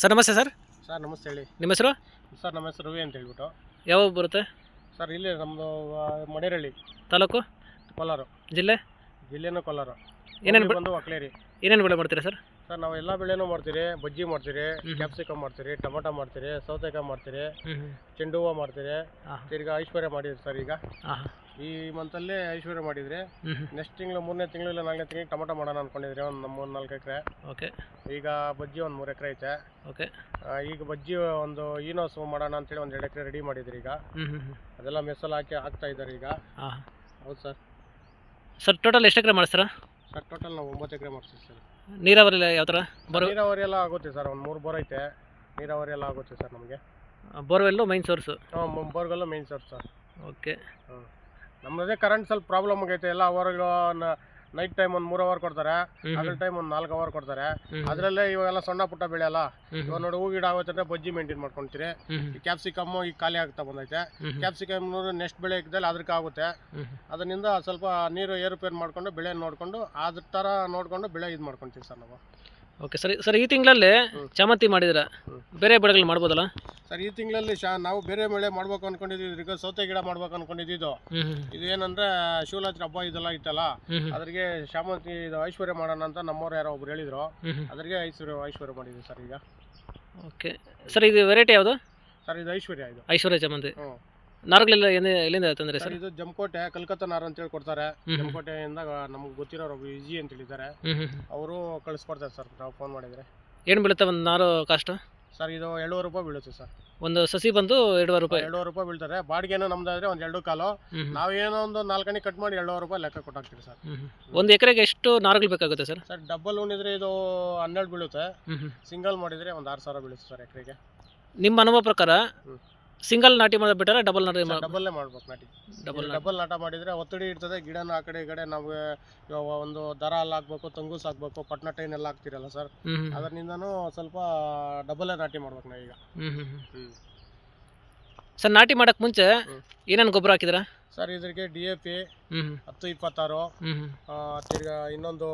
Sir ನಮಸ್ತೆ sir. Sir ನಮಸ್ತೆ ಹೇಳಿ. ನಿಮ್ಮ ಹೆಸರು? ಸರ್ ನಮ್ಮ ಹೆಸರು ರವಿ ಅಂತ ಹೇಳ್ಬಿಟ್ಟು ಯಾವಾಗ ಬರುತ್ತೆ? ಸರ್ ಇಲ್ಲಿ ನಮ್ಮದು ಮಡೇರಳ್ಳಿ ತಾಲೂಕು? ಕೋಲಾರ. ಜಿಲ್ಲೆ? ಜಿಲ್ಲೆನೂ ಕೋಲಾರ. ಏನೇನು ಬಂದು ಒಕ್ಲೇರಿ. ಏನೇನು ಬೆಳೆ ಮಾಡ್ತೀರಾ ಸರ್? ಸರ್ ನಾವು ಎಲ್ಲ ಬೆಳೆನೂ ಮಾಡ್ತೀರಿ. ಬಜ್ಜಿ ಮಾಡ್ತೀರಿ. ಕ್ಯಾಪ್ಸಿಕಮ್ ಮಾಡ್ತೀರಿ ಟೊಮೊಟೊ ಮಾಡ್ತೀರಿ ಸೌತೆಕಾಯಿ ಮಾಡ್ತೀರಿ ಚೆಂಡು ಹೂವು ಮಾಡ್ತೀರಿ. ತಿರ್ಗಿ ಐಶ್ವರ್ಯ ಮಾಡಿದ್ರಿ ಸರ್ ಈಗ. ಈ ಮಂತಲ್ಲೇ ಐಶ್ವರ್ಯ ಮಾಡಿದ್ರಿ ನೆಕ್ಸ್ಟ್ ತಿಂಗಳು ಮೂರನೇ ತಿಂಗಳು ಇಲ್ಲ ನಾಲ್ಕನೇ ತಿಂಗಳು ಟೊಮೊಟೊ ಮಾಡೋಣ ಅನ್ಕೊಂಡಿದ್ರೆ ಒಂದು ಮೂರು ನಾಲ್ಕು ಎಕರೆ. ಓಕೆ. ಈಗ ಬಜ್ಜಿ ಒಂದು ಮೂರು ಎಕರೆ ಐತೆ. ಓಕೆ. ಆ, ಈಗ ಬಜ್ಜಿ ಒಂದು ಈನೋಸ್ ಮಾಡೋಣ ಅಂತೇಳಿ ಒಂದು ಎರಡು ಎಕರೆ ರೆಡಿ ಮಾಡಿದ್ರಿ ಈಗ. ಅದೆಲ್ಲ ಮೆಸಲ್ ಹಾಕಿ ಹಾಕ್ತಾ ಇದ್ದಾರೆ ಈಗ. ಹಾಂ. ಹೌದು ಸರ್. ಸರ್ ಟೋಟಲ್ ಎಷ್ಟು ಎಕರೆ ಮಾಡಿಸ್ತಾರ? ಸರ್ ಟೋಟಲ್ ನಾವು ಒಂಬತ್ತು ಎಕರೆ ಮಾಡ್ತೀವಿ ಸರ್. ನೀರಾವರಿ ಯಾವ ಥರ ಬರೋ ನೀರಾವರಿ ಎಲ್ಲ ಆಗುತ್ತೆ ಸರ್ ಒಂದು ಮೂರು ಬೋರ್ ಐತೆ. ನೀರಾವರಿ ಎಲ್ಲ ಆಗುತ್ತೆ ಸರ್ ನಮಗೆ. ಬೋರ್ವೆಲ್ಲು ಮೈನ್ ಸೋರ್ಸು ಹಾಂ ಬೋರ್ಗೆಲ್ಲ ಮೇನ್ ಸರ್ ಸರ್. ಓಕೆ. ನಮ್ಮದೇ ಕರೆಂಟ್ ಸ್ವಲ್ಪ ಪ್ರಾಬ್ಲಮ್ ಆಗೈತೆ. ಎಲ್ಲ ಅವರ್ಗಳು ನೈಟ್ ಟೈಮ್ ಒಂದು ಮೂರ್ ಅವರ್ ಕೊಡ್ತಾರೆ. ಅದ್ರ ಹಗಲ್ ಟೈಮ್ ಒಂದು ನಾಲ್ಕು ಅವರ್ ಕೊಡ್ತಾರೆ. ಅದ್ರಲ್ಲೇ ಇವಾಗೆಲ್ಲ ಸಣ್ಣ ಪುಟ್ಟ ಬೆಳೆ ಅಲ್ಲ. ಇವಾಗ ನೋಡಿ ಹೂ ಗಿಡ ಆಗುತ್ತೆ ಬಜ್ಜಿ ಮೇಂಟೈನ್ ಮಾಡ್ಕೊಂತೀರಿ. ಕ್ಯಾಪ್ಸಿಕಮ್ ಈಗ ಖಾಲಿ ಆಗ್ತಾ ಬಂದೈತೆ. ಕ್ಯಾಪ್ಸಿಕಮ್ ನೆಕ್ಸ್ಟ್ ಬೆಳೆ ಇದ್ದಲ್ಲಿ ಅದಕ್ಕೆ ಆಗುತ್ತೆ. ಹ್ಞೂ ಅದರಿಂದ ಸ್ವಲ್ಪ ನೀರು ಏರುಪೇರು ಮಾಡ್ಕೊಂಡು ಬೆಳೆ ನೋಡ್ಕೊಂಡು ಅದ್ರ ತರ ನೋಡ್ಕೊಂಡು ಬೆಳೆ ಇದು ಮಾಡ್ಕೊಂತೀವಿ ಸರ್ ನಾವು. ಓಕೆ ಸರಿ ಸರ್ ಈ ತಿಂಗಳಲ್ಲಿ ಚಮತಿ ಮಾಡಿದ್ರೆ ಮಾಡಿದಿರ ಬೇರೆ ಬೆಳೆಗಳು ಮಾಡ್ಬೋದಲ್ಲ? ಸರ್ ಈ ತಿಂಗಳಲ್ಲಿ ಶಾ ನಾವು ಬೇರೆ ಮಳೆ ಮಾಡ್ಬೇಕು ಅನ್ಕೊಂಡಿದ್ವಿ ಈಗ ಸೌತೆ ಗಿಡ ಮಾಡ್ಬೇಕು ಅನ್ಕೊಂಡಿದ್ದು ಇದೇನಂದ್ರೆ ಶಿವರಾತ್ರಿ ಹಬ್ಬ ಇದೆಲ್ಲ ಇತ್ತಲ್ಲ ಅದ್ರಿಗೆ ಶಾಮಂತಿ ಇದು ಐಶ್ವರ್ಯ ಮಾಡೋಣ ಅಂತ ನಮ್ಮವ್ರು ಯಾರೋ ಒಬ್ರು ಹೇಳಿದ್ರು. ಅದ್ರಿಗೆ ಐಶ್ವರ್ಯ ಐಶ್ವರ್ಯ ಮಾಡಿದ್ವಿ ಸರ್ ಈಗ. ಓಕೆ. ಸರ್ ಇದು ವೆರೈಟಿ ಯಾವುದು? ಸರ್ ಇದು ಐಶ್ವರ್ಯ ಇದು. ಐಶ್ವರ್ಯ ಚಾಮಂತಿ. ಹ್ಞೂ ನಾರುಗಳೆಲ್ಲ ಎಲ್ಲಿ ಎಲ್ಲಿಂದ ತಂದ್ರೆ ಸರ್ ಇದು ಜಮಕೋಟೆ ಕಲ್ಕತ್ತಾ ಅಂತ ಹೇಳಿ ಕೊಡ್ತಾರೆ. ಜಮಕೋಟೆಯಿಂದ ನಮ್ಗೆ ಗೊತ್ತಿರೋರು ಒಬ್ರು ಇಜಿ ಅಂತ ಹೇಳಿದ್ದಾರೆ. ಅವರು ಕಳಿಸ್ಕೊಡ್ತಾರೆ ಸರ್ ನಾವು ಫೋನ್ ಮಾಡಿದ್ರೆ. ಏನು ಬೀಳುತ್ತೆ ಒಂದು ನಾರು ಕಾಸ್ಟು? ಸರ್ ಇದು ಎರಡೂವರೆ ರೂಪಾಯಿ ಬೀಳುತ್ತೆ ಸರ್. ಒಂದು ಸಸಿ ಬಂದು ಎರಡೂವರೆ ರೂಪಾಯಿ. ಎರಡೂವರೆ ರೂಪಾಯಿ ಬೀಳ್ತಾರೆ ಬಾಡಿಗೆನೂ ನಮ್ದಾದ್ರೆ ಒಂದು ಎರಡು ಕಾಲು. ನಾವೇನೋ ಒಂದು ನಾಲ್ಕಣಿ ಕಟ್ ಮಾಡಿ ಎರಡೂವರೆ ರೂಪಾಯಿ ಲೆಕ್ಕ ಕೊಟ್ಟಾಗ್ತೀವಿ ಸರ್. ಒಂದು ಎಕರೆಗೆ ಎಷ್ಟು ನಾರುಗಳು ಬೇಕಾಗುತ್ತೆ ಸರ್? ಸರ್ ಡಬಲ್ ಉಣಿದ್ರೆ ಇದು ಹನ್ನೆರಡು ಬೀಳುತ್ತೆ. ಸಿಂಗಲ್ ಮಾಡಿದ್ರೆ ಒಂದು ಆರು ಸಾವಿರ ಬೀಳುತ್ತೆ ಸರ್ ಎಕರೆಗೆ. ನಿಮ್ಮ ಅನುಭವ ಪ್ರಕಾರ. ಸಿಂಗಲ್ ನಾಟಿ ಮಾಡಿಬಿಟ್ಟಾರ ಡಬಲ್ ನಾಟಿ ಡಬಲ್ಲೇ ಮಾಡ್ಬೇಕು ನಾಟಿ. ಡಬಲ್ ಡಬಲ್ ನಾಟ. ಮಾಡಿದ್ರೆ ಒತ್ತಡಿ ಇರ್ತದೆ ಗಿಡನ ಆ ಕಡೆ ಈ ಕಡೆ ನಾವು ಒಂದು ದರ ಅಲ್ಲಿ ಹಾಕ್ಬೇಕು ತಂಗೂಸ್ ಹಾಕ್ಬೇಕು ಪಟ್ನ ಟೈನ್ ಎಲ್ಲ ಹಾಕ್ತಿರಲ್ಲ ಸರ್ ಅದರಿಂದನೂ ಸ್ವಲ್ಪ ಡಬಲ್ಲೇ ನಾಟಿ ಮಾಡ್ಬೇಕು ನಾ ಈಗ ಹ್ಞೂ ಹ್ಞೂ ಹ್ಞೂ ಸರ್ ನಾಟಿ ಮಾಡಕ್ ಮುಂಚೆ. ಏನೇನು ಗೊಬ್ಬರ ಹಾಕಿದ್ರ ಸರ್ ಇದ್ರಿಗೆ ಡಿ ಎ ಪಿ ಹತ್ತು ಇಪ್ಪತ್ತಾರು. ಆ, ತಿರ್ಗಾ ಇನ್ನೊಂದು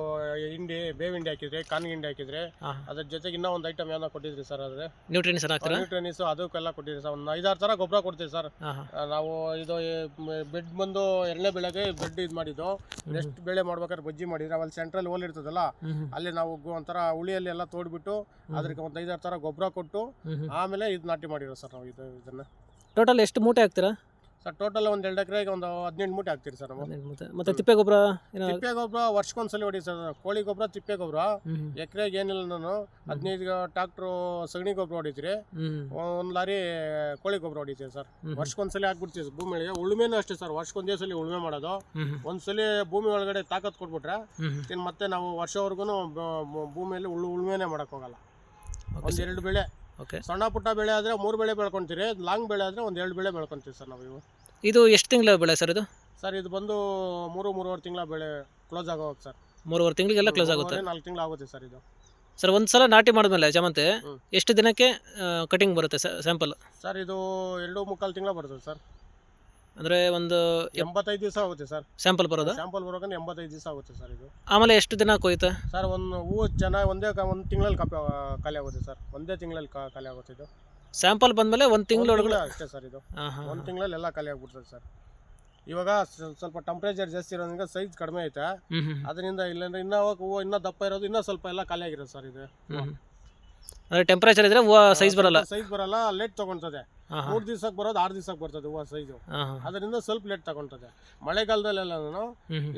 ಹಿಂಡಿ ಬೇವಿಂಡಿ ಹಿಂಡಿ ಹಾಕಿದ್ರೆ ಕಾನ್ ಹಿಂಡಿ ಹಾಕಿದ್ರೆ ಹಾಂ. ಅದ್ರ ಜೊತೆಗೆ ಇನ್ನೂ ಒಂದು ಐಟಮ್ ಏನೋ ಕೊಟ್ಟಿದ್ರಿ ಸರ್ ಅದ್ರೆ ನ್ಯೂಟ್ರಿನಿಸ್ ಹಾಕ್ತೀರಾ? ನ್ಯೂಟ್ರಿಯನ್ಸ್ ಅದಕ್ಕೆಲ್ಲ ಕೊಟ್ಟಿದ್ರಿ ಸರ್. ಒಂದು ಐದಾರು ಥರ ಗೊಬ್ಬರ ಕೊಡ್ತೀವಿ ಸರ್. ಹಾಂ ಹಾಂ. ಆ, ನಾವು ಇದು ಬೆಡ್ ಬಂದು ಎರಡನೇ ಬೆಳೆಗೆ ಬೆಡ್ ಇದು ಮಾಡಿದ್ದು. ನೆಕ್ಸ್ಟ್ ಬೆಳೆ ಮಾಡ್ಬೇಕಾದ್ರೆ ಬಜ್ಜಿ ಮಾಡಿದ್ರೆ ಅಲ್ಲಿ ಸೆಂಟ್ರಲ್ ಓಲ್ ಇರ್ತದಲ್ಲ ಅಲ್ಲಿ ನಾವು ಗೊ- ಒಂಥರ ಉಳಿಯಲ್ಲಿ ಎಲ್ಲ ತೋಡ್ಬಿಟ್ಟು ಅದಕ್ಕೆ ಒಂದು ಐದಾರು ಥರ ಗೊಬ್ಬರ ಕೊಟ್ಟು ಆಮೇಲೆ ಇದು ನಾಟಿ ಮಾಡಿರೋ ಸರ್ ನಾವು ಇದು ಇದನ್ನ. ಟೋಟಲ್ ಎಷ್ಟು ಮೂಟೆ ಹಾಕ್ತೀರಾ? ಸರ್ ಟೋಟಲ್ ಒಂದು ಎರಡು ಎಕರೆಗೆ ಒಂದು ಹದಿನೆಂಟು ಮೂಟೆ ಹಾಕ್ತೀರಿ ಸರ್ ಮತ್ತೆ ಮತ್ತೆ ತಿಪ್ಪೆ ಗೊಬ್ಬರ ಏನೋ ತಿಪ್ಪೆ ಗೊಬ್ಬರ ವರ್ಷಕ್ಕೊಂದ್ಸಲ ಹೊಡಿ ಸರ್ ಕೋಳಿ ಗೊಬ್ಬರ ತಿಪ್ಪೆ ಗೊಬ್ಬರ ಎಕರೆಗೆ ಏನಿಲ್ಲ ನಾನು ಹದಿನೈದು ಟ್ರಾಕ್ಟ್ರು ಸಗಣಿ ಗೊಬ್ಬರ ಹೊಡಿತೀರಿ. ಒಂದು ಲಾರಿ ಕೋಳಿ ಗೊಬ್ಬರ ಹೊಡಿತೀವಿ ಸರ್. ಹ್ಮ್. ವರ್ಷಕ್ಕೊಂದ್ಸಲಿ ಹಾಕ್ಬಿಡ್ತೀವಿ ಸರ್ ಭೂಮಿಗೆ. ಉಳುಮೆನೂ ಅಷ್ಟೇ ಸರ್ ವರ್ಷಕ್ಕೊಂದೇ ಸಲ ಉಳುಮೆ ಮಾಡೋದು. ಒಂದ್ಸಲಿ ಭೂಮಿ ಒಳಗಡೆ ತಾಕತ್ ಕೊಟ್ಬಿಟ್ರೆ ಇನ್ನು ಮತ್ತೆ ನಾವು ವರ್ಷವರೆಗೂ ಭೂಮಿಯಲ್ಲಿ ಉಳು ಉಳುಮೆನೇ ಮಾಡೋಕ್ಕೋಗಲ್ಲ. ಒಂದೆರಡು ಎರಡು ಬೆಳೆ. ಓಕೆ ಸಣ್ಣ ಪುಟ್ಟ ಬೆಳೆ ಆದರೆ ಮೂರು ಬೆಳೆ ಬೆಳ್ಕೊಂತೀರಿ ಲಾಂಗ್ ಬೆಳೆ ಆದರೆ ಒಂದು ಎರಡು ಬೆಳೆ ಬೆಳ್ಕೊಂತೀವಿ ಸರ್ ನಾವು ಇವು. ಇದು ಎಷ್ಟು ತಿಂಗಳ ಬೆಳೆ ಸರ್ ಇದು? ಸರ್ ಇದು ಬಂದು ಮೂರು ಮೂರುವರೆ ತಿಂಗಳ ಬೆಳೆ ಕ್ಲೋಸ್ ಆಗೋವಾಗ ಸರ್. ಮೂರುವರೆ ತಿಂಗಳಿಗೆಲ್ಲ ಕ್ಲೋಸ್ ಆಗುತ್ತೆ? ನಾಲ್ಕು ತಿಂಗಳು ಆಗುತ್ತೆ ಸರ್ ಇದು. ಸರ್ ಒಂದು ಸಲ ನಾಟಿ ಮಾಡಿದ್ಮೇಲೆ ಜಮಂತೆ. ಎಷ್ಟು ದಿನಕ್ಕೆ ಕಟಿಂಗ್ ಬರುತ್ತೆ ಸ್ಯಾಂಪಲ್ ಸರ್ ಇದು ಎರಡು ಮುಕ್ಕಾಲು ತಿಂಗಳ ಬರ್ತದೆ ಸರ್. ಅಂದರೆ ಒಂದು ಎಂಬತ್ತೈದು ದಿವಸ ಆಗುತ್ತೆ ಸರ್. ಸ್ಯಾಂಪಲ್ ಬರೋದು? ಸ್ಯಾಂಪಲ್ ಬರೋಕಂದ್ರೆ ಎಂಬತ್ತೈದು ದಿವಸ ಆಗುತ್ತೆ ಸರ್ ಇದು. ಆಮೇಲೆ ಎಷ್ಟು ದಿನ ಕೊಯ್ತಾ ಸರ್ ಒಂದು ಹೂವು ಚೆನ್ನಾಗಿ ಒಂದೇ ಒಂದು ತಿಂಗಳಲ್ಲಿ ಕಪ್ಪೆ ಖಾಲಿ ಆಗುತ್ತೆ ಸರ್. ಒಂದೇ ತಿಂಗಳಲ್ಲಿ ಖಾಲಿ ಆಗುತ್ತೆ ಇದು. ಸ್ಯಾಂಪಲ್ ಬಂದಮೇಲೆ ಒಂದು ತಿಂಗಳು ತಿಂಗಳೊಳಗಡೆ ಅಷ್ಟೇ ಸರ್ ಇದು. ಒಂದು ತಿಂಗಳಲ್ಲಿ ಎಲ್ಲ ಖಾಲಿ ಆಗ್ಬಿಡ್ತದೆ ಸರ್. ಇವಾಗ ಸ್ವಲ್ಪ ಟೆಂಪ್ರೇಚರ್ ಜಾಸ್ತಿ ಇರೋದ್ರಿಂದ ಸೈಜ್ ಕಡಿಮೆ ಐತೆ. ಅದರಿಂದ ಇಲ್ಲಾಂದ್ರೆ ಇನ್ನೂ ಹೂವು ಇನ್ನೂ ದಪ್ಪ ಇರೋದು ಇನ್ನೂ ಸ್ವಲ್ಪ ಎಲ್ಲ ಖಾಲಿ ಆಗಿರೋದು ಸರ್ ಇದು. ಅಂದರೆ ಟೆಂಪ್ರೇಚರ್ ಇದ್ರೆ ಹೂವು ಸೈಜ್ ಬರಲ್ಲ. ಸೈಜ್ ಬರಲ್ಲ ಲೇಟ್ ತಗೊಂತದೆ ಮೂರು ದಿವ್ಸಕ್ಕೆ ಬರೋದು ಆರು ದಿವ್ಸಕ್ಕೆ ಬರ್ತದೆ ಹೂವು ಸೈಜು ಅದರಿಂದ ಸ್ವಲ್ಪ ಲೇಟ್ ತಗೊಳ್ತದೆ ಮಳೆಗಾಲದಲ್ಲೆಲ್ಲ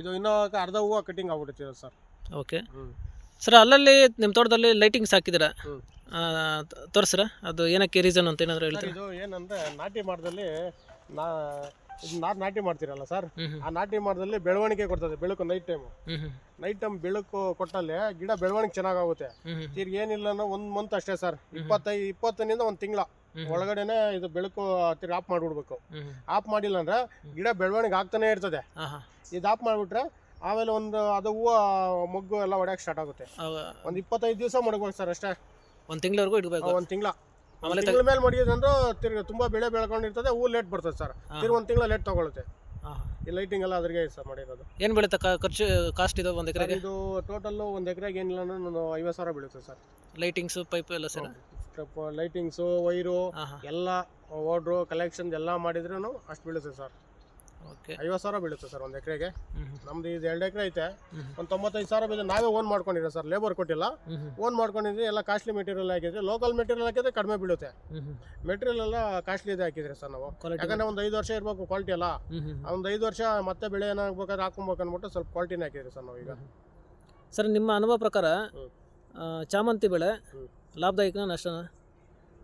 ಇದು ಇನ್ನೂ ಅರ್ಧ ಹೂವು ಕಟಿಂಗ್ ಆಗ್ಬಿಡ್ತೀವಿ ಸರ್. ಓಕೆ ಸರ್ ಅಲ್ಲಲ್ಲಿ ನಿಮ್ಮ ತೋಟದಲ್ಲಿ ಲೈಟಿಂಗ್ಸ್ ಹಾಕಿದ್ದೀರಾ? ಹ್ಮ್. ತೋರಿಸ್ರ? ಅದು ಏನಕ್ಕೆ ರೀಸನ್ ಅಂತ ಏನಾದರೂ ಹೇಳ್ತೀರಾ? ಇದು ಏನಂದ್ರೆ ನಾಟಿ ಮಾಡದಲ್ಲಿ ನಾ ನಾಟಿ ಮಾಡ್ತೀರಲ್ಲ ಸರ್ ಆ ನಾಟಿ ಮಾಡದಲ್ಲಿ ಬೆಳವಣಿಗೆ ಕೊಡ್ತದೆ ಬೆಳಕು ನೈಟ್ ಟೈಮು ನೈಟ್ ಟೈಮ್ ಬೆಳಕು ಕೊಟ್ಟಲ್ಲಿ ಗಿಡ ಬೆಳವಣಿಗೆ ಚೆನ್ನಾಗಾಗುತ್ತೆ ತಿರ್ಗ ಏನಿಲ್ಲ ಒಂದು ಮಂತ್ ಅಷ್ಟೇ ಸರ್. ಇಪ್ಪತ್ತೈದು ಇಪ್ಪತ್ತನಿಂದ ಒಂದು ತಿಂಗಳ. ಒಳಗಡೆನೆ ಇದು ಬೆಳಕು ತಿರ್ಗಿ ಆಫ್ ಮಾಡಿಬಿಡ್ಬೇಕು. ಆಫ್ ಮಾಡಿಲ್ಲ ಅಂದ್ರೆ ಗಿಡ ಬೆಳವಣಿಗೆ ಆಗ್ತಾನೆ ಇರ್ತದೆ. ಇದು ಆಫ್ ಮಾಡಿಬಿಟ್ರೆ ಆಮೇಲೆ ಒಂದು ಅದು ಹೂವು ಮೊಗ್ಗು ಎಲ್ಲ ಒಡೆಯಕ್ ಸ್ಟಾರ್ಟ್ ಆಗುತ್ತೆ. ಒಂದು ಇಪ್ಪತ್ತೈದು ದಿವಸ ಮಡಗ್ಬೇಕು ಸರ್ ಅಷ್ಟೇ. ಒಂದು ತಿಂಗಳವರೆಗೂ ಇಡಬೇಕು. ಒಂದು ತಿಂಗಳ. ಆಮೇಲೆ ತಿಂಗಳ ಮೇಲೆ ಮಡಿಯೋದಂದ್ರೆ ತಿರ್ಗಿ ತುಂಬಾ ಬೆಳೆ ಬೆಳ್ಕೊಂಡಿರ್ತದೆ ಹೂ ಲೇಟ್ ಬರ್ತದೆ ಸರ್. ತಿರ್ಗಿ ಒಂದು ತಿಂಗಳ ಲೇಟ್ ತಗೊಳುತ್ತೆ. ಈ ಲೈಟಿಂಗ್ ಎಲ್ಲ ಅದ್ರಿಗೆ ಸರ್ ಮಾಡಿರೋದು. ಏನು ಬೀಳುತ್ತೆ ಖರ್ಚು ಕಾಸ್ಟ್ ಇದೆ ಒಂದು ಎಕರೆಗೆ? ಇದು ಟೋಟಲ್ ಒಂದು ಎಕರೆಗೆ ಏನಿಲ್ಲ ಅಂದ್ರೆ ಒಂದು ಐವತ್ತು ಸಾವಿರ ಬೀಳುತ್ತೆ ಸರ್. ಲೈಟಿಂಗ್ಸು ಪೈಪ್ ಎಲ್ಲ ಸರ್? ಲೈಟಿಂಗ್ಸು ವೈರು ಎಲ್ಲ ಓಡ್ರು ಕಲೆಕ್ಷನ್ ಎಲ್ಲ ಮಾಡಿದ್ರೂ ಅಷ್ಟು ಬೀಳುತ್ತೆ ಸರ್ ಓಕೆ ಐವತ್ತು ಸಾವಿರ ಬೀಳುತ್ತೆ ಸರ್ ಒಂದು ಎಕರೆಗೆ. ನಮ್ದು ಇದು ಎರಡು ಎಕರೆ ಐತೆ. ಒಂದು ತೊಂಬತ್ತೈದು ಸಾವಿರ ಬೀಳುತ್ತೆ. ನಾವೇ ಓನ್ ಮಾಡ್ಕೊಂಡಿರೋ ಸರ್ ಲೇಬರ್ ಕೊಟ್ಟಿಲ್ಲ. ಓನ್ ಮಾಡ್ಕೊಂಡಿದ್ರೆ ಎಲ್ಲ ಕಾಸ್ಟ್ಲಿ ಮೆಟೀರಿಯಲ್ ಹಾಕಿದ್ರೆ ಲೋಕಲ್ ಮೆಟೀರಿಯಲ್ ಹಾಕಿದ್ರೆ ಕಡಿಮೆ ಬೀಳುತ್ತೆ. ಮೆಟೀರಿಯಲ್ ಎಲ್ಲ ಕಾಸ್ಟ್ಲಿ ಇದೆ ಹಾಕಿದ್ರೆ ಸರ್ ನಾವು. ಯಾಕಂದ್ರೆ ಒಂದು ಐದು ವರ್ಷ ಇರಬೇಕು ಕ್ವಾಲಿಟಿ ಹ್ಞೂ ಒಂದು ಐದು ವರ್ಷ ಮತ್ತೆ ಬೆಳೆ ಏನಾಗಬೇಕಾದ್ರೆ ಹಾಕೊಬೇಕು ಅಂದ್ಬಿಟ್ಟು ಸ್ವಲ್ಪ ಕ್ವಾಲಿಟಿನೇ ಹಾಕಿದ್ರಿ ಸರ್ ನಾವು ಈಗ. ಸರ್ ನಿಮ್ಮ ಅನುಭವ ಪ್ರಕಾರ. ಚಾಮಂತಿ ಬೆಳೆ. ಲಾಭದಾಯಕನ ನಷ್ಟನ?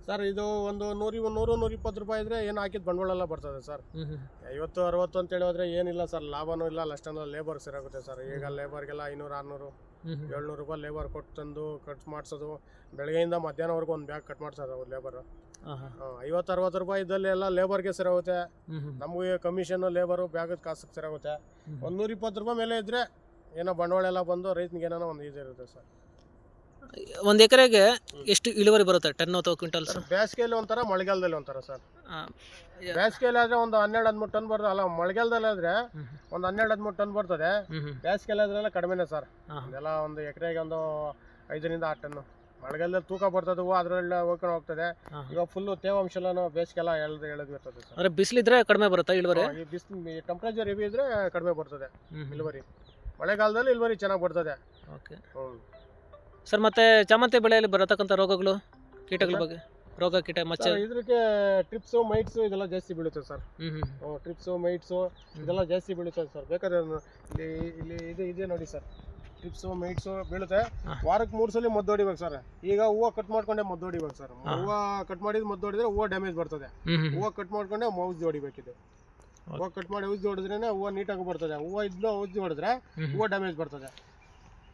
ಸರ್ ಇದು ಒಂದು ನೂರಿ ನೂರು ನೂರ ಇಪ್ಪತ್ತು ರೂಪಾಯಿ ಇದ್ರೆ ಏನು ಹಾಕಿದ ಬಂಡವಾಳ ಎಲ್ಲ ಬರ್ತದೆ ಸರ್. ಹ್ಞೂ ಹ್ಞೂ ಐವತ್ತು ಅರವತ್ತು ಅಂತ ಹೇಳಿದ್ರೆ ಏನಿಲ್ಲ ಸರ್ ಲಾಭನೂ ಇಲ್ಲ ನಷ್ಟನೂ ಲೇಬರ್ ಸೇರಾಗುತ್ತೆ ಸರ್. ಈಗ ಲೇಬರ್ಗೆಲ್ಲ ಐನೂರು ಆರ್ನೂರು ಹ್ಞೂ ಹ್ಞೂ ಏಳ್ನೂರು ರೂಪಾಯಿ ಲೇಬರ್ ಕೊಟ್ಟು ತಂದು ಕಟ್ ಮಾಡಿಸೋದು. ಬೆಳಗ್ಗೆಯಿಂದ ಮಧ್ಯಾಹ್ನವರೆಗೂ ಒಂದು ಬ್ಯಾಗ್ ಕಟ್ ಮಾಡ್ಸೋದು ಅವ್ರು ಲೇಬರ್ ಹಾಂ ಹಾಂ ಐವತ್ತು ಅರವತ್ತು ರೂಪಾಯಿ ಇದ್ದಲ್ಲಿ ಎಲ್ಲ ಲೇಬರ್ಗೆ ಸೇರಾಗುತ್ತೆ. ಹ್ಞೂ ಹ್ಞೂ ನಮಗೆ ಕಮಿಷನ್ ಲೇಬರು ಬ್ಯಾಗದ ಕಾಸಿಗೆ ಸೇರಾಗುತ್ತೆ. ಒಂದು ನೂರ ಇಪ್ಪತ್ತು ರೂಪಾಯಿ ಮೇಲೆ ಇದ್ರೆ ಏನೋ ಬಂಡವಾಳ ಎಲ್ಲ ಬಂದು ರೈತನಿಗೆ ಏನೋ ಒಂದು ಇದಿರುತ್ತೆ ಸರ್. ಒಂದು ಎಕರೆಗೆ ಎಷ್ಟು ಇಳುವರಿ ಬರುತ್ತೆ ಟೆನ್ ಅಥವಾ ಕ್ವಿಂಟಲ್ ಸರ್? ಬೇಸಿಗೆಯಲ್ಲಿ ಒಂಥರ ಮಳೆಗಾಲದಲ್ಲಿ ಒಂಥರ ಸರ್. ಬೇಸಿಗೆಯಲ್ಲಿ ಆದ್ರೆ ಒಂದು ಹನ್ನೆರಡು ಹದಿಮೂರು ಟನ್ ಬರ್ತದೆ. ಅಲ್ಲ ಮಳೆಗಾಲದಲ್ಲಿ ಆದ್ರೆ ಒಂದು ಹನ್ನೆರಡು ಹದಿಮೂರು ಟನ್ ಬರ್ತದೆ. ಬೇಸಿಗೆಯಲ್ಲಿ ಆದ್ರೆಲ್ಲ ಕಡಿಮೆನೇ ಸರ್. ಎಲ್ಲ ಒಂದು ಎಕರೆಗೆ ಒಂದು ಐದರಿಂದ ಆರು ಟನ್ನು. ಮಳೆಗಾಲದಲ್ಲಿ ತೂಕ ಬರ್ತದೆ ಹೂವು ಅದರಲ್ಲ ಹೋಗ್ಕೊಂಡು ಹೋಗ್ತದೆ. ಇವಾಗ ಫುಲ್ಲು ತೇವಾಂಶ ಎಲ್ಲ ಬೇಸಿಗೆಲ್ಲ ಎಳ್ದು ಎಳೆದು ಇರ್ತದೆ ಸರ್. ಅಂದರೆ ಬಿಸಿಲಿದ್ರೆ ಕಡಿಮೆ ಬರುತ್ತೆ ಇಳುವರಿ? ಬಿಸಿಲು ಟೆಂಪ್ರೇಚರ್ ಹೆವಿ ಇದ್ರೆ ಕಡಿಮೆ ಬರ್ತದೆ ಇಳುವರಿ. ಮಳೆಗಾಲದಲ್ಲಿ ಇಳುವರಿ ಚೆನ್ನಾಗಿ ಬರ್ತದೆ. ಓಕೆ. ಹ್ಞೂ ಸರ್ ಮತ್ತೆ ಚಾಮಂತಿ ಬೆಳೆಯಲ್ಲಿ ಬರತಕ್ಕಂಥ ರೋಗಗಳು ಕೀಟಗಳ ಬಗ್ಗೆ? ರೋಗ ಕೀಟ ಮಚ್ಚೆ? ಸರ್ ಇದಕ್ಕೆ ಟ್ರಿಪ್ಸು ಮೈಟ್ಸು ಇದೆಲ್ಲ ಜಾಸ್ತಿ ಬೀಳುತ್ತೆ ಸರ್. ಹ್ಞೂ ಟ್ರಿಪ್ಸು ಮೈಟ್ಸು ಇದೆಲ್ಲ ಜಾಸ್ತಿ ಬೀಳುತ್ತೆ ಸರ್. ಬೇಕಾದ್ರೆ ಇಲ್ಲಿ ಇಲ್ಲಿ ಇದು ಇದೆ ನೋಡಿ ಸರ್. ಟ್ರಿಪ್ಸು ಮೈಟ್ಸು ಬೀಳುತ್ತೆ. ಹಾ. ವಾರಕ್ಕೆ ಮೂರು ಸಲ ಮದ್ದು ಹೊಡಿಬೇಕು ಸರ್. ಈಗ ಹೂವು ಕಟ್ ಮಾಡ್ಕೊಂಡೆ ಮದ್ದು ಹೊಡಿಬೇಕು ಸರ್. ಹಾ. ಹೂವು ಕಟ್ ಮಾಡಿದ್ರೆ ಮದ್ದು ಹೊಡಿದ್ರೆ ಹೂವು ಡ್ಯಾಮೇಜ್ ಬರ್ತದೆ. ಹೂವ ಹೂವು ಕಟ್ ಮಾಡ್ಕೊಂಡೆ ಔಷಧಿ ಹೊಡಿಬೇಕಿದೆ. ಹೂವು ಕಟ್ ಮಾಡಿ ಔಷಧಿ ಹೊಡೆದ್ರೇನೆ ಹೂವು ನೀಟಾಗಿ ಬರ್ತದೆ. ಹೂವು ಇದ್ಲು ಔಷಧಿ ಹೊಡೆದ್ರೆ ಹೂವು ಡ್ಯಾಮೇಜ್ ಬರ್ತದೆ.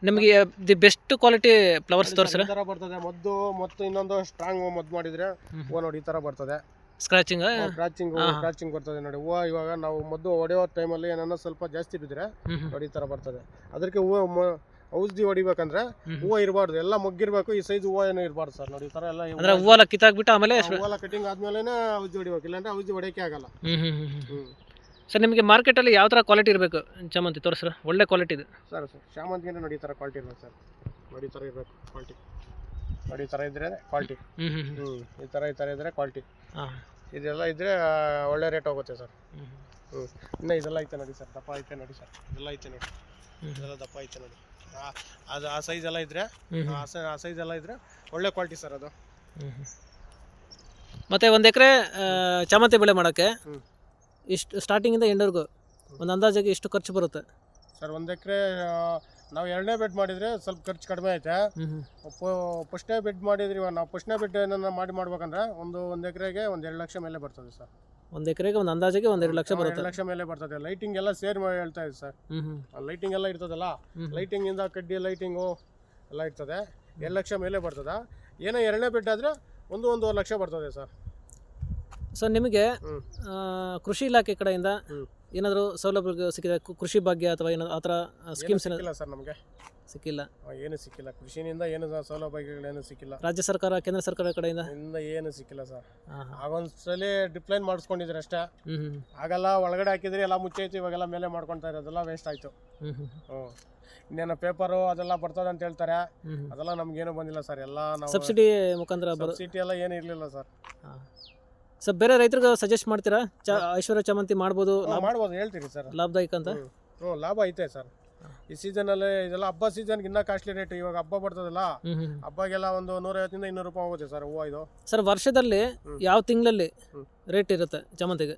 ನಿಮಗೆ ದಿ ಬೆಸ್ಟ್ ಕ್ವಾಲಿಟಿ ಫ್ಲವರ್ಸ್ ತೋರಿಸ್ರ? ಈ ಥರ ಬರ್ತದೆ ಮದ್ದು ಮತ್ತು ಇನ್ನೊಂದು ಸ್ಟ್ರಾಂಗ್ ಮದ್ದು ಮಾಡಿದ್ರೆ ಓ ಹೂವು ನೋಡಿ ಈ ತರ ಬರ್ತದೆ. ಸ್ಕ್ರಾಚಿಂಗ್ ಸ್ಕ್ರಾಚಿಂಗ್ ಹಾ. ಕ್ರಾಚಿಂಗ್ ಬರ್ತದೆ ನೋಡಿ. ಹೂವು ಇವಾಗ ನಾವು ಮದ್ದು ಹೊಡೆಯೋ ಟೈಮಲ್ಲಿ ಏನನ್ನ ಸ್ವಲ್ಪ ಜಾಸ್ತಿ ಬಿದ್ದರೆ ನೋಡಿ ಈ ಥರ ಬರ್ತದೆ. ಅದಕ್ಕೆ ಹೂವು ಔಷಧಿ ಹೊಡಿಬೇಕಂದ್ರೆ. ಹೂವು ಇರಬಾರ್ದು. ಎಲ್ಲ ಮಗ್ಗಿರ್ಬೇಕು ಈ ಸೈಜ್ ಹೂವು ಏನೋ ಇರಬಾರ್ದು ಸರ್. ನೋಡಿ ಈ ಥರ ಎಲ್ಲ ಅಂದ್ರೆ ಹೂವೆಲ್ಲ ಕಿತ್ತಾಕ್ಬಿಟ್ಟು ಆಮೇಲೆ ಹೂವೆಲ್ಲ ಕಟಿಂಗ್ ಆದ್ಮೇಲೆ ಔಷಧಿ ಹೊಡಿಬೇಕು. ಇಲ್ಲಾಂದ್ರೆ ಔಷಧಿ ಹೊಡೆಯಕ್ಕೆ ಆಗಲ್ಲ. ಹ್ಮ್. ಸರ್ ನಿಮಗೆ ಮಾರ್ಕೆಟಲ್ಲಿ ಯಾವ ಥರ ಕ್ವಾಲಿಟಿ ಇರಬೇಕು? ಚಾಮಂತಿ ತೋರಿಸ್ರ. ಒಳ್ಳೆ ಕ್ವಾಲಿಟಿ ಇದೆ. ಸರ್ ಸರ್ ಶಾಮಂತಿಗೆ ನೋಡಿ ಈ ಥರ ಕ್ವಾಲಿಟಿ ಇರಬೇಕು ಸರ್. ನೋಡಿ ಈ ಥರ ಇರಬೇಕು ಕ್ವಾಲಿಟಿ ನೋಡಿ ಈ ಥರ ಇದ್ರೆ ಕ್ವಾಲಿಟಿ ಹ್ಞೂ ಹ್ಞೂ ಈ ಥರ ಈ ಥರ ಇದ್ರೆ ಕ್ವಾಲಿಟಿ ಹಾಂ. ಇದೆಲ್ಲ ಇದ್ರೆ ಒಳ್ಳೆ ರೇಟ್ ಹೋಗುತ್ತೆ ಸರ್. ಹ್ಞೂ ಹ್ಞೂ ಇನ್ನು ಇದೆಲ್ಲ ಐತೆ ನೋಡಿ ಸರ್ ದಪ್ಪ ಐತೆ ನೋಡಿ ಸರ್. ಇದೆಲ್ಲ ಐತೆ ನೋಡಿ. ಇದೆಲ್ಲ ದಪ್ಪ ಐತೆ ನೋಡಿ. ಆ- ಅದು ಆ ಸೈಜ್ ಎಲ್ಲ ಇದ್ರೆ ಹ್ಞೂ ಆ ಸೈ- ಆ ಸೈಜ್ ಎಲ್ಲ ಇದ್ರೆ ಒಳ್ಳೆ ಕ್ವಾಲಿಟಿ ಸರ್ ಅದು. ಹ್ಞೂ ಮತ್ತು ಒಂದು ಎಕರೆ ಚಾಮಂತಿ ಬೆಳೆ ಮಾಡೋಕ್ಕೆ. ಇಷ್ಟು ಸ್ಟಾರ್ಟಿಂಗಿಂದ ಎಂಡರ್ಗೂ ಒಂದು ಅಂದಾಜಾಗಿ ಎಷ್ಟು ಖರ್ಚು ಬರುತ್ತೆ. ಸರ್ ಒಂದು ಎಕರೆ ನಾವು ಎರಡನೇ ಬೆಡ್ ಮಾಡಿದರೆ ಸ್ವಲ್ಪ ಖರ್ಚು ಕಡಿಮೆ ಐತೆ. ಫಸ್ಟ್ನೇ ಬೆಡ್ ಮಾಡಿದ್ರಿ ಇವಾಗ ನಾವು ಫಸ್ಟ್ನೇ ಬೆಡ್ ಏನನ್ನ ಮಾಡಿ ಮಾಡ್ಬೇಕಂದ್ರೆ ಒಂದು ಒಂದು ಎಕರೆಗೆ ಒಂದು ಎರಡು ಲಕ್ಷ ಮೇಲೆ ಬರ್ತದೆ ಸರ್. ಒಂದು ಎಕರೆಗೆ ಒಂದು ಅಂದಾಜಿಗೆ ಒಂದು ಎರಡು ಲಕ್ಷ ಎರಡು ಬರುತ್ತೆ. ಲಕ್ಷ ಮೇಲೆ ಬರ್ತದೆ. ಲೈಟಿಂಗ್ ಎಲ್ಲ ಸೇರಿ ಮಾಡಿ ಹೇಳ್ತಾ ಇದೆ ಸರ್. ಲೈಟಿಂಗ್ ಎಲ್ಲ ಇರ್ತದಲ್ಲ ಲೈಟಿಂಗ್ ಇಂದ ಕಡ್ಡಿ ಲೈಟಿಂಗು ಎಲ್ಲ ಇರ್ತದೆ. ಎರಡು ಲಕ್ಷ ಮೇಲೆ ಬರ್ತದೆ. ಏನೋ ಎರಡನೇ ಬೆಡ್ ಆದರೆ ಒಂದು ಒಂದೂವರೆ ಲಕ್ಷ ಬರ್ತದೆ ಸರ್. ಸರ್ ನಿಮಗೆ ಕೃಷಿ ಇಲಾಖೆ ಕಡೆಯಿಂದ ಏನಾದರೂ ಸೌಲಭ್ಯ ಸಿಕ್ಕಿದೆ ಕೃಷಿ ಭಾಗ್ಯ ಅಥವಾ ಏನಾದರೂ ಆ ಥರ ಸ್ಕೀಮ್ಸ್ ಏನಾದ್ರು ಸಿಕ್ಕಿಲ್ಲ ಸರ್ ನಮಗೆ. ಸಿಕ್ಕಿಲ್ಲ. ಏನು ಸಿಕ್ಕಿಲ್ಲ. ಕೃಷಿನಿಂದ ಏನು ಸೌಲಭ್ಯಗಳೇನು ಸಿಕ್ಕಿಲ್ಲ. ರಾಜ್ಯ ಸರ್ಕಾರ ಕೇಂದ್ರ ಸರ್ಕಾರ ಕಡೆಯಿಂದ? ಇಂದ ಏನು ಸಿಕ್ಕಿಲ್ಲ ಸರ್. ಆಗೊಂದ್ಸಲ ಡಿಪ್ಲೈನ್ ಮಾಡಿಸ್ಕೊಂಡಿದ್ರೆ ಅಷ್ಟೇ. ಆಗಲ್ಲ ಒಳಗಡೆ ಹಾಕಿದ್ರೆ ಎಲ್ಲ ಮುಚ್ಚಾಯ್ತು ಇವಾಗೆಲ್ಲ ಮೇಲೆ ಮಾಡ್ಕೊಳ್ತಾ ಇರೋದೆಲ್ಲ ವೇಸ್ಟ್ ಆಯಿತು. ಹ್ಞೂ. ಇನ್ನೇನು ಪೇಪರು ಅದೆಲ್ಲ ಬರ್ತದೆ ಅಂತ ಹೇಳ್ತಾರೆ. ಅದೆಲ್ಲ ನಮ್ಗೇನು ಬಂದಿಲ್ಲ ಸರ್. ಎಲ್ಲ ನಾವು ಸಬ್ಸಿಡಿ ಮುಖಾಂತರ ಸಬ್ಸಿಡಿ ಎಲ್ಲ ಏನು ಇರಲಿಲ್ಲ ಸರ್. ಹಾಂ ಸರ್ ಬೇರೆ ರೈತರಿಗೆ ಸಜೆಸ್ಟ್ ಮಾಡ್ತೀರಾ? ಚ ಐಶ್ವರ್ಯ ಚಮಂತಿ ಮಾಡ್ಬೋದು ಲಾಭ ಮಾಡ್ಬೋದು ಹೇಳ್ತೀರಿ ಸರ್. ಲಾಭದಾಯಕ ಅಂತ? ಹ್ಞೂ ಲಾಭ ಐತೆ ಸರ್. ಈ ಸೀಸನಲ್ಲಿ ಇದೆಲ್ಲ ಹಬ್ಬ ಸೀಸನ್ಗೆ ಇನ್ನೂ ಕಾಸ್ಟ್ಲಿ ರೇಟ್ ಇವಾಗ ಹಬ್ಬ ಬರ್ತದಲ್ಲ ಹಬ್ಬಗೆಲ್ಲ ಒಂದು ನೂರೈವತ್ತಿಂದ ಇನ್ನೂರು ರೂಪಾಯಿ ಹೋಗುತ್ತೆ ಸರ್ ಹೂವು ಇದು. ಸರ್ ವರ್ಷದಲ್ಲಿ ಯಾವ ತಿಂಗಳಲ್ಲಿ ರೇಟ್ ಇರುತ್ತೆ ಚಮಂತಿಗೆ?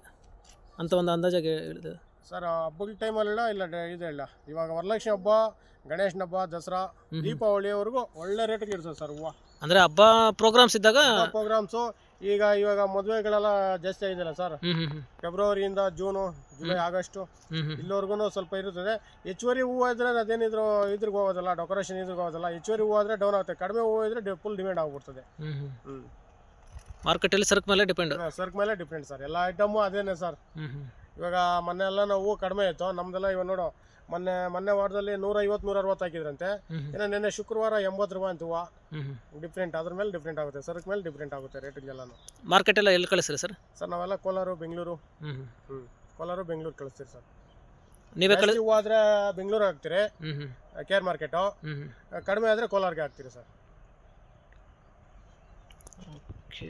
ಅಂತ ಒಂದು ಅಂದಾಜಾಗಿ ಹೇಳಿದೆ. ಸರ್ ಹಬ್ಬಗಳ ಟೈಮಲ್ಲ ಇಲ್ಲ ಡ- ಇದು ಇಲ್ಲ. ಇವಾಗ ವರಲಕ್ಷ್ಮಿ ಹಬ್ಬ ಗಣೇಶನ ಹಬ್ಬ ದಸರಾ. ದೀಪಾವಳಿವರೆಗೂ ಒಳ್ಳೆ ರೇಟಿಗೆ ಇರ್ತದೆ ಸರ್ ಹೂವು. ಅಂದರೆ ಹಬ್ಬ ಪ್ರೋಗ್ರಾಮ್ಸ್ ಇದ್ದಾಗ ಪ್ರೋಗ್ರಾಮ್ಸು ಈಗ ಇವಾಗ ಮದುವೆಗಳೆಲ್ಲ ಜಾಸ್ತಿ ಆಗಿದೆಯಲ್ಲ ಸರ್? ಫೆಬ್ರವರಿಯಿಂದ ಜೂನು ಜುಲೈ ಆಗಸ್ಟು ಇಲ್ಲಿವರೆಗೂ ಸ್ವಲ್ಪ ಇರುತ್ತದೆ. ಹೆಚ್ಚುವರಿ ಹೂವು ಇದ್ರೆ ಅದೇನಿದ್ರು ಇದ್ರಿಗೆ ಹೋಗೋದಲ್ಲ ಡೆಕೋರೇಷನ್ ಇದ್ರಿಗೆ ಹೋಗೋದಲ್ಲ ಹೆಚ್ಚುವರಿ ಹೂವು ಆದ್ರೆ ಡೌನ್ ಆಗುತ್ತೆ. ಕಡಿಮೆ ಹೂವು ಇದ್ರೆ ಫುಲ್ ಡಿಮ್ಯಾಂಡ್ ಆಗ್ಬಿಡ್ತದೆ. ಹ್ಞೂ ಅಲ್ಲಿ ಸರ್ಕ್ ಮಾರ್ಕೆಟಲ್ಲಿ ಸರಕು ಮೇಲೆ ಡಿಪೆಂಡ್ ಸರ್ಕ್ ಮೇಲೆ ಡಿಪೆಂಡ್ ಸರ್. ಎಲ್ಲ ಐಟಮು ಅದೇನೆ ಸರ್. ಇವಾಗ ಮೊನ್ನೆ ಎಲ್ಲ ನಾವು ಹೂವು ಕಡಿಮೆ ಇತ್ತು. ನಮ್ದೆಲ್ಲ ಇವಾಗ ನೋಡು ಮೊನ್ನೆ ಮೊನ್ನೆ ವಾರದಲ್ಲಿ ನೂರ ಐವತ್ತು ನೂರ ಅರವತ್ತು ಹಾಕಿದ್ರಂತೆ ಇನ್ನು ನಿನ್ನೆ ಶುಕ್ರವಾರ ಎಂಬತ್ತು ರೂಪಾಯಿ ಅಂತ ಹೂವು ಡಿಫ್ರೆಂಟ್ ಅದ್ರ ಮೇಲೆ ಡಿಫ್ರೆಂಟ್ ಆಗುತ್ತೆ. ಸರ್ಕ್ ಮೇಲೆ ಡಿಫ್ರೆಂಟ್ ಆಗುತ್ತೆ ರೇಟಿಗೆಲ್ಲಾನು ಮಾರ್ಕೆಟ್ ಎಲ್ಲ ಎಲ್ಲಿ ಕಳಿಸ್ರಿ ಸರ್? ಸರ್ ನಾವೆಲ್ಲ ಕೋಲಾರು ಬೆಂಗಳೂರು. ಹ್ಞೂ ಕೋಲಾರು ಬೆಂಗಳೂರು ಕಳಿಸ್ತೀರಿ ಸರ್. ನೀವೇ ಕಳಿಸಿ ಹೂವು ಆದರೆ ಬೆಂಗಳೂರು ಹಾಕ್ತೀರಿ. ಕೇರ್ ಮಾರ್ಕೆಟು ಕಡಿಮೆ ಆದರೆ ಕೋಲಾರ್ಗೆ ಹಾಕ್ತೀರಿ ಸರ್. ಓಕೆ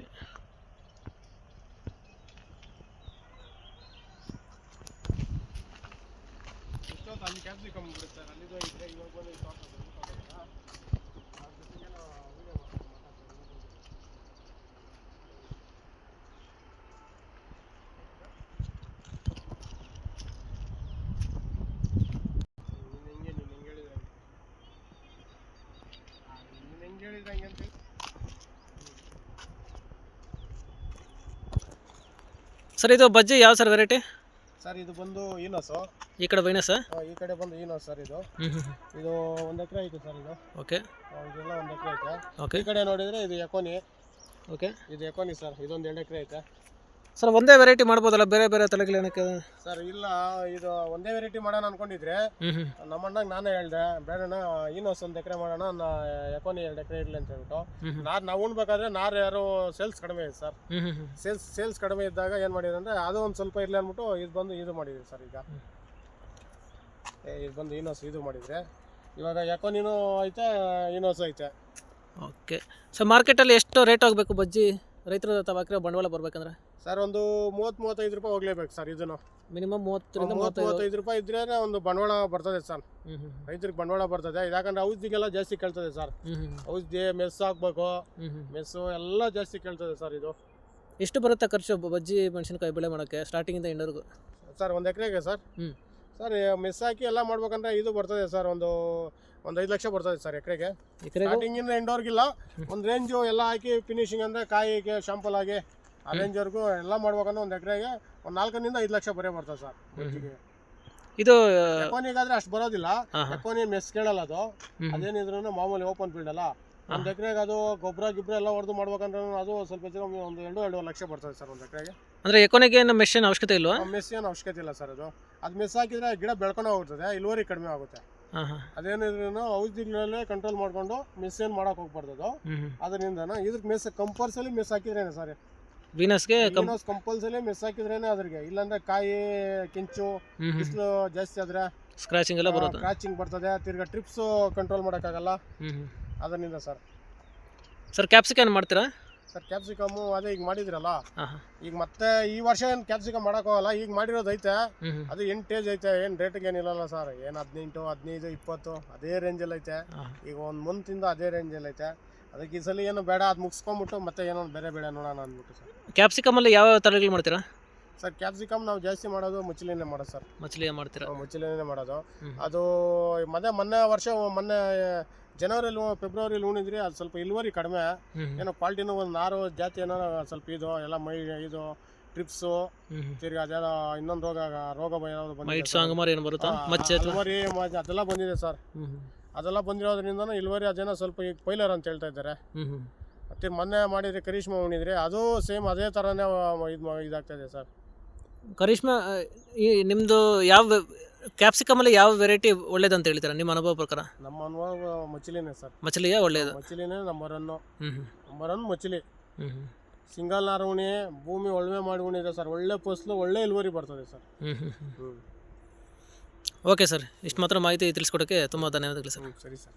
ಅಲ್ಲಿ ಕ್ಯಾಪ್ಸಿಕಮ್ ಬಿಡುತ್ತೆ ಸರ್ ಅಲ್ಲಿದು ಇವಾಗ ಬಂದು ಹೆಂಗೆ ನೀನ್ ಹೆಂಗೆ ಹೇಳಿದೆ ಹಂಗೆ. ಹೆಂಗೆ ಹೇಳಿದೆ ಹಂಗೆ ಅಂತ ಸರ್ ಇದು ಬಜ್ಜಿ ಯಾವ ಸರ್ ವೆರೈಟಿ ಸರ್ ಇದು ಬಂದು ಈನೋಸು ಈ ಕಡೆ ಬೈನಾ ಸರ್ ಈ ಕಡೆ ಬಂದು ಏನೋ ಸರ್ ಇದು. ಇದು ಒಂದು ಎಕರೆ ಐತೆ ಸರ್ ಇದು. ಓಕೆ ಇದೆಲ್ಲ ಒಂದು ಎಕರೆ ಐತೆ. ಓಕೆ ಈ ಕಡೆ ನೋಡಿದ್ರೆ ಇದು ಎಕೋನಿ ಓಕೆ ಇದು ಎಕೋನಿ ಸರ್ ಇದೊಂದು ಎರಡು ಎಕರೆ ಐತೆ. ಸರ್ ಒಂದೇ ವೆರೈಟಿ ಮಾಡ್ಬೋದಲ್ಲ ಬೇರೆ ಬೇರೆ ತಲೆಗಳು ಏನಕ್ಕೆ? ಸರ್ ಇಲ್ಲ ಇದು ಒಂದೇ ವೆರೈಟಿ ಮಾಡೋಣ ಅನ್ಕೊಂಡಿದ್ರೆ ನಮ್ಮ ಅಣ್ಣಗೆ ನಾನೇ ಹೇಳ್ದೆ ಬೇಡಣ್ಣ ಇನ್ನೊಂದು ಒಂದು ಎಕರೆ ಮಾಡೋಣ ಎಕೋನಿ ಎರಡು ಎಕರೆ ಇರಲಿ ಅಂತ ಹೇಳ್ಬಿಟ್ಟು. ನಾರು ನಾವು ಉಣ್ಬೇಕಾದ್ರೆ ನಾರು ಯಾರು ಸೇಲ್ಸ್ ಕಡಿಮೆ ಇದೆ ಸರ್ ಸೇಲ್ಸ್ ಸೇಲ್ಸ್ ಕಡಿಮೆ ಇದ್ದಾಗ ಏನು ಮಾಡಿದ್ರೆ ಅಂದರೆ ಅದು ಒಂದು ಸ್ವಲ್ಪ ಇರಲಿ ಅಂದ್ಬಿಟ್ಟು ಇದು ಬಂದು ಇದು ಮಾಡಿದ್ದೀವಿ ಸರ್ ಈಗ. ಇದು ಬಂದು ಇನ್ನೊಸ ಇದು ಮಾಡಿದರೆ. ಇವಾಗ ಯಾಕೋ ನೀನು ಐತೆ ಇನೋಸ್ ಐತೆ. ಓಕೆ. ಸರ್ ಮಾರ್ಕೆಟಲ್ಲಿ ಎಷ್ಟು ರೇಟ್ ಆಗಬೇಕು ಬಜ್ಜಿ? ರೈತರು ತಾವು ಹಾಕಿರೋ ಬಂಡವಾಳ ಬರ್ಬೇಕಂದ್ರೆ? ಸರ್ ಒಂದು ಮೂವತ್ತು ಮೂವತ್ತೈದು ರೂಪಾಯಿ ಹೋಗ್ಲೇಬೇಕು ಸರ್ ಇದನ್ನು. ಮಿನಿಮಮ್ ಮೂವತ್ತರಿಂದ ಮೂವತ್ತು ಮೂವತ್ತೈದು. ರೂಪಾಯಿ ಇದ್ರೆ ಒಂದು ಬಂಡವಾಳ ಬರ್ತದೆ ಸರ್. ಹ್ಞೂ ಹ್ಞೂ ರೈತರಿಗೆ ಬಂಡವಾಳ ಬರ್ತದೆ. ಯಾಕಂದ್ರೆ ಔಷಧಿಗೆಲ್ಲ ಜಾಸ್ತಿ ಕೇಳ್ತದೆ ಸರ್. ಹ್ಞೂ ಹ್ಞೂ ಔಷಧಿ ಮೆಸ್ ಹಾಕ್ಬೇಕು. ಹ್ಞೂ ಹ್ಞೂ ಮೆಸ್ಸು ಎಲ್ಲ ಜಾಸ್ತಿ ಕೇಳ್ತದೆ ಸರ್ ಇದು. ಎಷ್ಟು ಬರುತ್ತೆ ಖರ್ಚು ಬಜ್ಜಿ ಮೆಣಸಿನಕಾಯಿ ಬೆಳೆ ಮಾಡೋಕ್ಕೆ ಸ್ಟಾರ್ಟಿಂಗಿಂದ ಎಂಡವರೆಗೂ ಸರ್ ಒಂದು ಎಕರೆಗೆ ಸರ್. ಹ್ಮ್. ಸರ್ ಮಿಸ್ ಹಾಕಿ ಎಲ್ಲ ಮಾಡ್ಬೇಕಂದ್ರೆ ಇದು ಬರ್ತದೆ ಸರ್ ಒಂದು ಒಂದು ಐದು ಲಕ್ಷ ಬರ್ತದೆ ಸರ್ ಎಕರೆಗೆ. ಸ್ಟಾರ್ಟಿಂಗಿಂದ ಎಂಡೋರ್ಗಿಲ್ಲ ಒಂದು ರೇಂಜು ಎಲ್ಲ ಹಾಕಿ ಫಿನಿಶಿಂಗ್ ಅಂದರೆ ಕಾಯಿಗೆ ಶಾಂಪಲ್ ಆಗಿ ಆ ರೇಂಜ್ವರೆಗೂ ಎಲ್ಲ ಮಾಡ್ಬೇಕಂದ್ರೆ ಒಂದು ಎಕರೆಗೆ ಒಂದು ನಾಲ್ಕರಿಂದ ಐದು ಲಕ್ಷ ಬರೇ ಬರ್ತದೆ ಸರ್ ಇದು ಎಕೋನಿಗಾದ್ರೆ ಅಷ್ಟು ಬರೋದಿಲ್ಲ. ಎಕೋನಿ ಮೆಸ್ ಕೇಳಲ್ಲ ಅದು. ಅದೇನಿದ್ರು ಮಾಮೂಲಿ ಓಪನ್ ಫೀಲ್ಡ್ ಅಲ್ಲ. ಒಂದು ಎಕರೆಗೆ ಅದು ಗೊಬ್ಬರ ಗಿಬ್ಬರ ಎಲ್ಲ ಹೊಡೆದು ಮಾಡ್ಬೇಕಂದ್ರೆ ಅದು ಸ್ವಲ್ಪ ಹೆಚ್ಚು ಒಂದು ಎರಡು ಎರಡು ಲಕ್ಷ ಬರ್ತದೆ ಸರ್ ಒಂದು ಎಕರೆಗೆ. ಅಂದ್ರೆ ಎಕೋನಿಗೆ ಏನು ಮೆಷಿನ್ ಅವಶ್ಯಕತೆ ಇಲ್ವಾ? ಮೆಸ್ ಏನು ಅವಶ್ಯಕತೆ ಇಲ್ಲ ಸರ್ ಅದು. ಅದು ಮಿಸ್ ಹಾಕಿದ್ರೆ ಗಿಡ ಬೆಳ್ಕೊಂಡು ಹೋಗ್ತದೆ ಇಳುವರಿ ಕಡಿಮೆ ಆಗುತ್ತೆ. ಅದೇನಿದ್ರು ಔಷಧಿಗಳಲ್ಲೇ ಕಂಟ್ರೋಲ್ ಮಾಡ್ಕೊಂಡು ಮಿಸ್ ಏನು ಮಾಡಕ್ ಹೋಗ್ಬಾರ್ದು ಅದು ಅದರಿಂದ ಇದ್ರ ಮಿಸ್ ಕಂಪಲ್ಸರಿ ಮೆಸ್ ಹಾಕಿದ್ರೇನೆ ಸರ್ ವೀನಸ್ಗೆ ಕಂಪಲ್ಸರಿ ಮೆಸ್ ಹಾಕಿದ್ರೇನೆ ಅದ್ರಿಗೆ. ಇಲ್ಲಾಂದ್ರೆ ಕಾಯಿ ಕೆಂಚು ಬಿಸಿಲು ಜಾಸ್ತಿ ಆದ್ರೆ ಸ್ಕ್ರಾಚಿಂಗ್ ಎಲ್ಲ ಬರುತ್ತೆ? ಸ್ಕ್ರಾಚಿಂಗ್ ಬರ್ತದೆ ತಿರ್ಗಾ ಟ್ರಿಪ್ಸ್ ಕಂಟ್ರೋಲ್ ಮಾಡೋಕ್ಕಾಗಲ್ಲ. ಅದರಿಂದ ಸರ್ ಸರ್ ಕ್ಯಾಪ್ಸಿಕನ್ ಮಾಡ್ತೀರಾ? ಸರ್ ಕ್ಯಾಪ್ಸಿಕಮ್ಮು ಅದೇ ಈಗ ಮಾಡಿದ್ರಲ್ಲ? ಈಗ ಮತ್ತೆ ಈ ವರ್ಷ ಏನು ಕ್ಯಾಪ್ಸಿಕಮ್ ಮಾಡೋಕ್ಕಾಗಲ್ಲ ಈಗ ಮಾಡಿರೋದು ಐತೆ. ಅದು ಅದು ಎಂಟೇಜ್ ಐತೆ ಏನು ರೇಟಿಗೆ ಏನಿಲ್ಲಲ್ಲ ಸರ್ ಏನು ಹದಿನೆಂಟು ಹದಿನೈದು ಇಪ್ಪತ್ತು ಅದೇ ರೇಂಜಲ್ಲಿ ಐತೆ. ಈಗ ಒಂದು ಮಂತಿಂದ ಅದೇ ರೇಂಜಲ್ಲಿ ಐತೆ. ಅದಕ್ಕೆ ಈ ಸಲ ಏನು ಬೇಡ ಅದು ಮುಗಿಸ್ಕೊಂಬಿಟ್ಟು ಮತ್ತೆ ಏನೋ ಬೇರೆ ಬೇಡ ನೋಡೋಣ ಅಂದ್ಬಿಟ್ಟು ಸರ್ ಕ್ಯಾಪ್ಸಿಕಮಲ್ಲಿ ಯಾವ ಯಾವ ತರಗಳು ಮಾಡ್ತೀರಾ? ಸರ್ ಕ್ಯಾಪ್ಸಿಕಮ್ ನಾವು ಜಾಸ್ತಿ ಮಾಡೋದು ಮುಚ್ಚಲಿನೇ ಮಾಡೋದು ಸರ್. ಮಚ್ಲಿ ಮಾಡ್ತೀರಾ? ಮುಚ್ಚಲಿನೇ ಮಾಡೋದು. ಅದು ಮತ್ತೆ ಮೊನ್ನೆ ವರ್ಷ ಮೊನ್ನೆ ಜನವರಿಲಿ ಫೆಬ್ರವರಿಲಿ ಉಣಿದ್ರಿ ಅದು ಸ್ವಲ್ಪ ಇಳುವರಿ ಕಡಿಮೆ. ಏನೋ ಕ್ವಾಲಿಟಿನೂ ಒಂದು ನಾರು ಜಾತಿ ಏನೋ ಸ್ವಲ್ಪ ಇದು ಎಲ್ಲ ಮೈ ಇದು ಟ್ರಿಪ್ಸು ತಿರ್ಗಿ ಅದೆಲ್ಲ ಇನ್ನೊಂದು ರೋಗ ರೋಗ ಬಂದಿದೆ ಏನು ಬರುತ್ತಾ? ಆ, ಮಚ್ಚೆ ಅಥವಾ? ಇಳುವರಿ ಮ- ಅದೆಲ್ಲ ಬಂದಿದೆ ಸರ್. ಅದೆಲ್ಲ ಬಂದಿರೋದ್ರಿಂದ ಇಳುವರಿ ಅದೇನೋ ಸ್ವಲ್ಪ ಈಗ ಪೈಲರ್ ಅಂತ ಹೇಳ್ತಾ ಇದ್ದಾರೆ. ಮತ್ತೆ ಮೊನ್ನೆ ಮಾಡಿದ್ರೆ ಕರಿಷ್ಮಾ ಉಣಿದ್ರೆ ಅದು ಸೇಮ್ ಅದೇ ಥರನೇ ಇದು ಇದಾಗ್ತಾ ಇದೆ ಸರ್. ಕರಿಷ್ಮಾ ಈ ನಿಮ್ಮದು ಯಾವ ಕ್ಯಾಪ್ಸಿಕಮಲ್ಲಿ ಯಾವ ವೆರೈಟಿ ಒಳ್ಳೇದಂತ ಹೇಳ್ತೀರಾ ನಿಮ್ಮ ಅನುಭವ ಪ್ರಕಾರ? ನಮ್ಮ ಅನುಭವ ಮಚಿಲಿನೇ ಸರ್. ಮಚಲಿಯ ಒಳ್ಳೇದು? ಮಚಿಲಿನೇ ನಂಬರ್ ಒನ್ನು ಹ್ಞೂ ಹ್ಞೂ ನಂಬರ್ ಒನ್ ಮಚಿಲಿ ಹ್ಞೂ ಹ್ಞೂ ಸಿಂಗಲ್ ನಾರುಣಿ ಭೂಮಿ ಒಳ್ಳೆ ಮಾಡಿ ಉಣಿದೆ ಸರ್. ಒಳ್ಳೆ ಫಸಲು ಒಳ್ಳೆ ಇಳುವರಿ ಬರ್ತದೆ ಸರ್. ಹ್ಞೂ ಹ್ಞೂ ಹ್ಞೂ ಹ್ಞೂ ಓಕೆ ಸರ್ ಇಷ್ಟು ಮಾತ್ರ ಮಾಹಿತಿ ತಿಳಿಸ್ಕೊಡೋಕ್ಕೆ ತುಂಬ ಧನ್ಯವಾದಗಳು ಸರ್. ಸರಿ ಸರ್.